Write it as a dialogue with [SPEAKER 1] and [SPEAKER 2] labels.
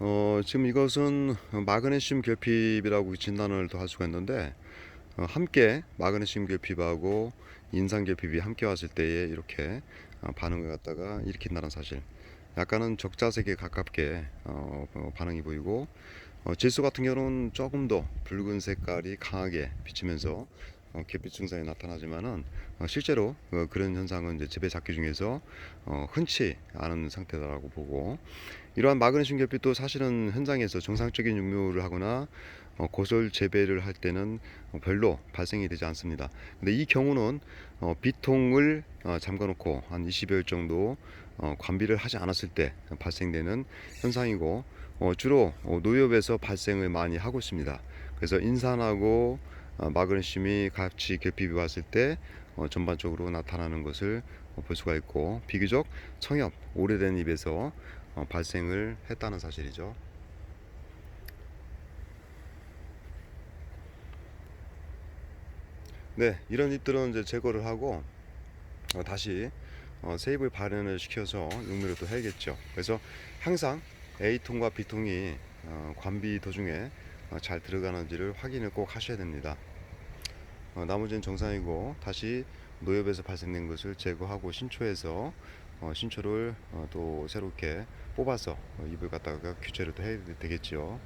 [SPEAKER 1] 어, 지금 이것은 마그네슘 결핍이라고 진단을 또할 수가 있는데 어, 함께 마그네슘 결핍하고 인산 결핍이 함께 왔을 때에 이렇게 어, 반응을 갖다가 일으킨다는 사실. 약간은 적자색에 가깝게 어, 어, 반응이 보이고 어, 질소 같은 경우는 조금 더 붉은 색깔이 강하게 비치면서 어, 결핍 증상이 나타나지만은 어, 실제로 어, 그런 현상은 이제 지배 잡기 중에서 어, 흔치 않은 상태다라고 보고 이러한 마그네슘 결핍도 사실은 현장에서 정상적인 육류를 하거나 어, 고설 재배를 할 때는 어, 별로 발생이 되지 않습니다. 근데 이 경우는 어, 비통을 어, 잠가놓고 한 20여일 정도 어, 관비를 하지 않았을 때 발생되는 현상이고 어, 주로 어, 노엽에서 발생을 많이 하고 있습니다. 그래서 인산하고 어, 마그네슘이 같이 결핍이 왔을 때 어, 전반적으로 나타나는 것을 어, 볼 수가 있고 비교적 청엽 오래된 잎에서 어, 발생을 했다는 사실이죠. 네, 이런 잎들은 이제 제거를 하고 어, 다시 어, 새 잎을 발현을 시켜서 육묘를 또 해야겠죠. 그래서 항상 A통과 B통이 어, 관비 도중에 어, 잘 들어가는지를 확인을 꼭 하셔야 됩니다. 어, 나머지는 정상이고 다시 노엽에서 발생된 것을 제거하고 신초해서 어, 신초를 어, 또 새롭게 뽑아서 어, 잎을 갖다가 교체를 또 해야 되겠죠.